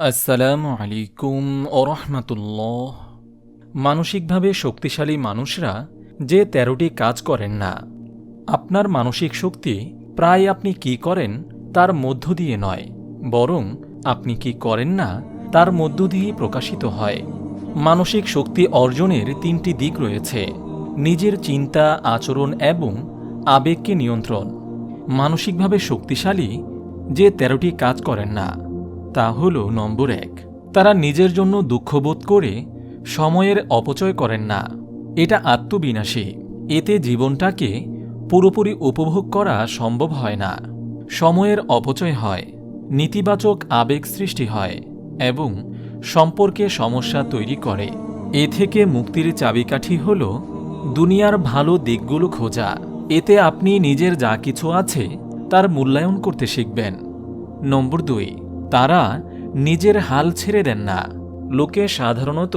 আসসালামু আলাইকুম ওরহমাতুল্লাহ মানসিকভাবে শক্তিশালী মানুষরা যে তেরোটি কাজ করেন না, আপনার মানসিক শক্তি প্রায় আপনি কি করেন তার মধ্য দিয়ে নয়, বরং আপনি কি করেন না তার মধ্য দিয়েই প্রকাশিত হয়। মানসিক শক্তি অর্জনের তিনটি দিক রয়েছে, নিজের চিন্তা, আচরণ এবং আবেগকে নিয়ন্ত্রণ। মানসিকভাবে শক্তিশালী যে তেরোটি কাজ করেন না তা হল নম্বর এক। তারা নিজের জন্য দুঃখবোধ করে সময়ের অপচয় করেন না। এটা আত্মবিনাশী। এতে জীবনটাকে পুরোপুরি উপভোগ করা সম্ভব হয় না। সময়ের অপচয় হয়, নেতিবাচক আবেগ সৃষ্টি হয় এবং সম্পর্কে সমস্যা তৈরি করে। এ থেকে মুক্তির চাবিকাঠি হল দুনিয়ার ভালো দিকগুলো খোঁজা। এতে আপনি নিজের যা কিছু আছে তার মূল্যায়ন করতে শিখবেন। নম্বর দুই তারা নিজের হাল ছেড়ে দেন না। লোকে সাধারণত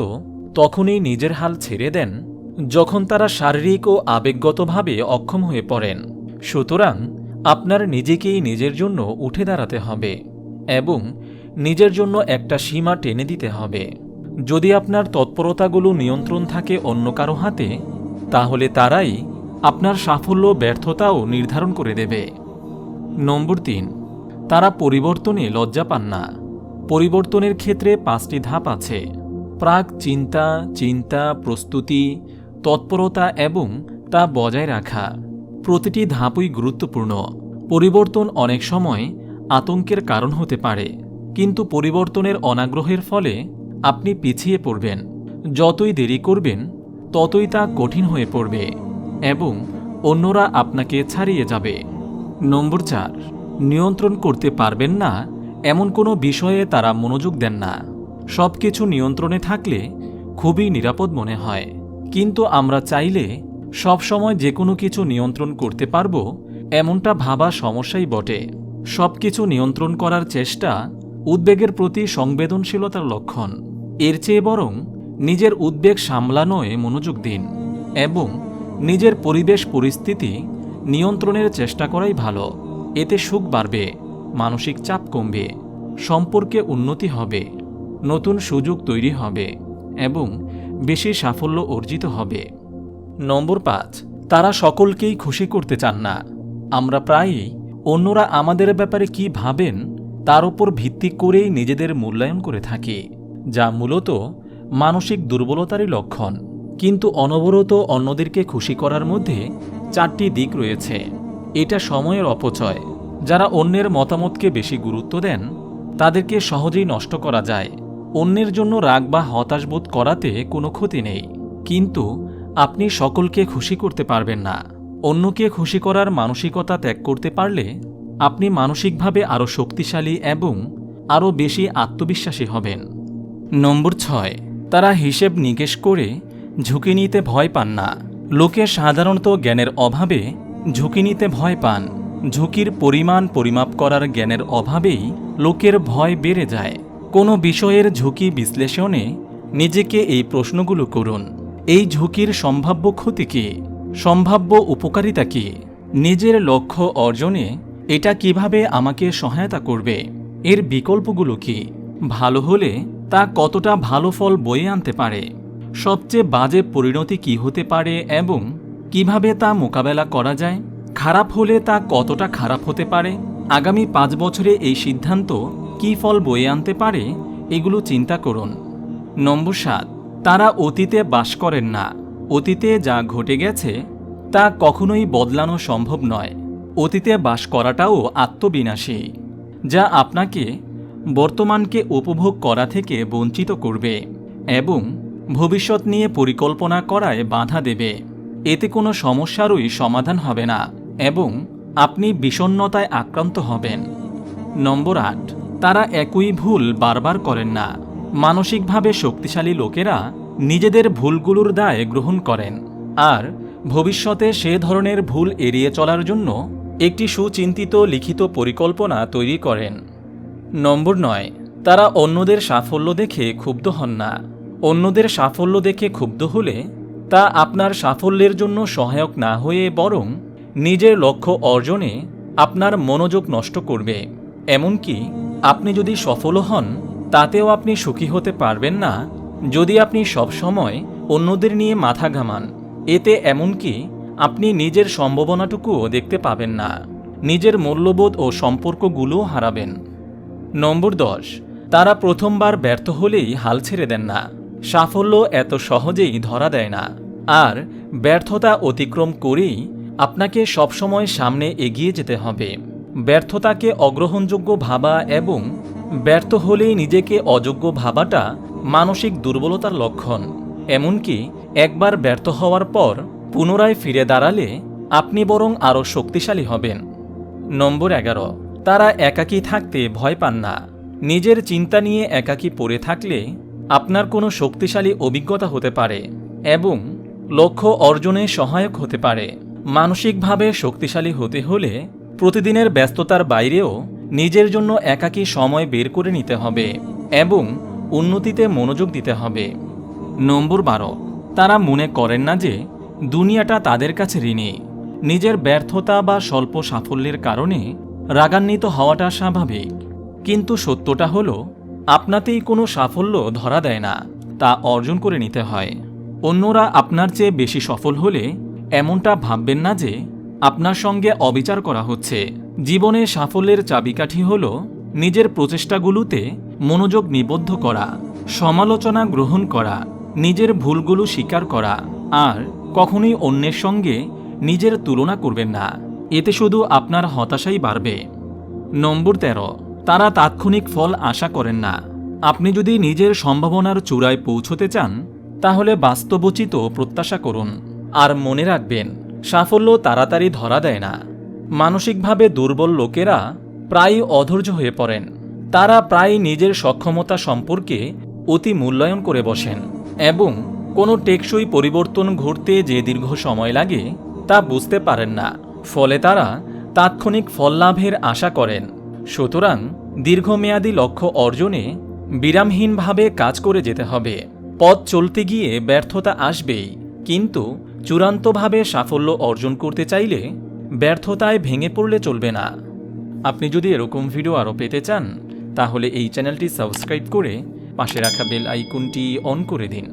তখনই নিজের হাল ছেড়ে দেন, যখন তারা শারীরিক ও আবেগগতভাবে অক্ষম হয়ে পড়েন। সুতরাং আপনার নিজেকেই নিজের জন্য উঠে দাঁড়াতে হবে এবং নিজের জন্য একটা সীমা টেনে দিতে হবে। যদি আপনার তৎপরতাগুলো নিয়ন্ত্রণ থাকে অন্য কারও হাতে, তাহলে তারাই আপনার সাফল্য, ব্যর্থতাও নির্ধারণ করে দেবে। নম্বর তিন। তারা পরিবর্তনে লজ্জা পান না। পরিবর্তনের ক্ষেত্রে পাঁচটি ধাপ আছে। প্রাক চিন্তা চিন্তা, প্রস্তুতি, তৎপরতা এবং তা বজায় রাখা। প্রতিটি ধাপই গুরুত্বপূর্ণ। পরিবর্তন অনেক সময় আতঙ্কের কারণ হতে পারে। কিন্তু পরিবর্তনের অনাগ্রহের ফলে আপনি পিছিয়ে পড়বেন। যতই দেরি করবেন, ততই তা কঠিন হয়ে পড়বে এবং অন্যরা আপনাকে ছাড়িয়ে যাবে। নম্বর চার নিয়ন্ত্রণ করতে পারবেন না, এমন কোনো বিষয়ে তারা মনোযোগ দেন না। সব কিছু নিয়ন্ত্রণে থাকলে খুবই নিরাপদ মনে হয়। কিন্তু আমরা চাইলে সবসময় যে কোনো কিছু নিয়ন্ত্রণ করতে পারব, এমনটা ভাবা সমস্যাই বটে। সব কিছু নিয়ন্ত্রণ করার চেষ্টা উদ্বেগের প্রতি সংবেদনশীলতার লক্ষণ। এর চেয়ে বরং নিজের উদ্বেগ সামলানোয় মনোযোগ দিন এবং নিজের পরিবেশ পরিস্থিতি নিয়ন্ত্রণের চেষ্টা করাই ভালো। এতে সুখ বাড়বে, মানসিক চাপ কমবে, সম্পর্কে উন্নতি হবে, নতুন সুযোগ তৈরি হবে এবং বেশি সাফল্য অর্জিত হবে। নম্বর পাঁচ, তারা সকলকেই খুশি করতে চান না। আমরা প্রায়ই অন্যরা আমাদের ব্যাপারে কি ভাবেন তার উপর ভিত্তি করেই নিজেদের মূল্যায়ন করে থাকি, যা মূলত মানসিক দুর্বলতারই লক্ষণ। কিন্তু অনবরত অন্যদেরকে খুশি করার মধ্যে চারটি দিক রয়েছে। এটা সময়ের অপচয়। যারা অন্যের মতামতকে বেশি গুরুত্ব দেন, তাদেরকে সহজেই নষ্ট করা যায়। অন্যের জন্য রাগ বা হতাশ বোধ করাতে কোনো ক্ষতি নেই। কিন্তু আপনি সকলকে খুশি করতে পারবেন না। অন্যকে খুশি করার মানসিকতা ত্যাগ করতে পারলে আপনি মানসিকভাবে আরও শক্তিশালী এবং আরও বেশি আত্মবিশ্বাসী হবেন। নম্বর ছয়, তারা হিসেব নিকেশ করে ঝুঁকি নিতে ভয় পান না। লোকে সাধারণত জ্ঞানের অভাবে ঝুঁকি নিতে ভয় পান। ঝুঁকির পরিমাণ পরিমাপ করার জ্ঞানের অভাবেই লোকের ভয় বেড়ে যায়। কোনো বিষয়ের ঝুঁকি বিশ্লেষণে নিজেকে এই প্রশ্নগুলো করুন। এই ঝুঁকির সম্ভাব্য ক্ষতি কী? সম্ভাব্য উপকারিতা কী? নিজের লক্ষ্য অর্জনে এটা কীভাবে আমাকে সহায়তা করবে? এর বিকল্পগুলো কি? ভালো হলে তা কতটা ভালো ফল বয়ে আনতে পারে? সবচেয়ে বাজে পরিণতি কি হতে পারে এবং কীভাবে তা মোকাবেলা করা যায়? খারাপ হলে তা কতটা খারাপ হতে পারে? আগামী পাঁচ বছরে এই সিদ্ধান্ত কী ফল বয়ে আনতে পারে? এগুলো চিন্তা করুন। নম্বর সাত, তারা অতীতে বাস করেন না। অতীতে যা ঘটে গেছে, তা কখনোই বদলানো সম্ভব নয়। অতীতে বাস করাটাও আত্মবিনাশী, যা আপনাকে বর্তমানকে উপভোগ করা থেকে বঞ্চিত করবে এবং ভবিষ্যৎ নিয়ে পরিকল্পনা করায় বাধা দেবে। এতে কোনো সমস্যারই সমাধান হবে না এবং আপনি বিষণ্নতায় আক্রান্ত হবেন। নম্বর আট, তারা একই ভুল বারবার করেন না। মানসিকভাবে শক্তিশালী লোকেরা নিজেদের ভুলগুলোর দায় গ্রহণ করেন। আর ভবিষ্যতে সে ধরনের ভুল এড়িয়ে চলার জন্য একটি সুচিন্তিত লিখিত পরিকল্পনা তৈরি করেন। নম্বর নয়, তারা অন্যদের সাফল্য দেখে ক্ষুব্ধ হন না। অন্যদের সাফল্য দেখে ক্ষুব্ধ হলে তা আপনার সাফল্যের জন্য সহায়ক না হয়ে বরং নিজের লক্ষ্য অর্জনে আপনার মনোযোগ নষ্ট করবে। এমনকি আপনি যদি সফল হন, তাতেও আপনি সুখী হতে পারবেন না। যদি আপনি সবসময় অন্যদের নিয়ে মাথা ঘামান, এতে এমনকি আপনি নিজের সম্ভাবনাটুকুও দেখতে পাবেন না। নিজের মূল্যবোধ ও সম্পর্কগুলোও হারাবেন। নম্বর দশ, তারা প্রথমবার ব্যর্থ হলেই হাল ছেড়ে দেন না। সাফল্য এত সহজেই ধরা দেয় না। আর ব্যর্থতা অতিক্রম করেই আপনাকে সবসময় সামনে এগিয়ে যেতে হবে। ব্যর্থতাকে অগ্রহণযোগ্য ভাবা এবং ব্যর্থ হলেই নিজেকে অযোগ্য ভাবাটা মানসিক দুর্বলতার লক্ষণ। এমনকি একবার ব্যর্থ হওয়ার পর পুনরায় ফিরে দাঁড়ালে আপনি বরং আরও শক্তিশালী হবেন। নম্বর এগারো। তারা একাকী থাকতে ভয় পান না। নিজের চিন্তা নিয়ে একাকী পড়ে থাকলে আপনার কোনো শক্তিশালী অভিজ্ঞতা হতে পারে এবং লক্ষ্য অর্জনে সহায়ক হতে পারে। মানসিকভাবে শক্তিশালী হতে হলে প্রতিদিনের ব্যস্ততার বাইরেও নিজের জন্য একাকী সময় বের করে নিতে হবে এবং উন্নতিতে মনোযোগ দিতে হবে। নম্বর বারো, তারা মনে করেন না যে দুনিয়াটা তাদের কাছে ঋণী। নিজের ব্যর্থতা বা স্বল্প সাফল্যের কারণে রাগান্বিত হওয়াটা স্বাভাবিক। কিন্তু সত্যটা হলো আপনাতেই কোনো সাফল্য ধরা দেয় না, তা অর্জন করে নিতে হয়। অন্যরা আপনার চেয়ে বেশি সফল হলে এমনটা ভাববেন না যে আপনার সঙ্গে অবিচার করা হচ্ছে। জীবনে সাফল্যের চাবিকাঠি হল নিজের প্রচেষ্টাগুলোতে মনোযোগ নিবদ্ধ করা, সমালোচনা গ্রহণ করা, নিজের ভুলগুলো স্বীকার করা, আর কখনোই অন্যের সঙ্গে নিজের তুলনা করবেন না। এতে শুধু আপনার হতাশাই বাড়বে। নম্বর তেরো। তারা তাৎক্ষণিক ফল আশা করেন না। আপনি যদি নিজের সম্ভাবনার চূড়ায় পৌঁছতে চান, তাহলে বাস্তবোচিত প্রত্যাশা করুন। আর মনে রাখবেন, সাফল্য তাড়াতাড়ি ধরা দেয় না। মানসিকভাবে দুর্বল লোকেরা প্রায়ই অধৈর্য হয়ে পড়েন। তারা প্রায় নিজের সক্ষমতা সম্পর্কে অতি মূল্যায়ন করে বসেন এবং কোনো টেকসই পরিবর্তন ঘটতে যে দীর্ঘ সময় লাগে, তা বুঝতে পারেন না। ফলে তারা তাৎক্ষণিক ফল লাভের আশা করেন। সুতরাং দীর্ঘমেয়াদী লক্ষ্য অর্জনে বিরামহীনভাবে কাজ করে যেতে হবে। পথ চলতে গিয়ে ব্যর্থতা আসবেই, কিন্তু চূড়ান্তভাবে সাফল্য অর্জন করতে চাইলে ব্যর্থতায় ভেঙে পড়লে চলবে না। আপনি যদি এরকম ভিডিও আরও পেতে চান, তাহলে এই চ্যানেলটি সাবস্ক্রাইব করে পাশে রাখা বেল আইকনটি অন করে দিন।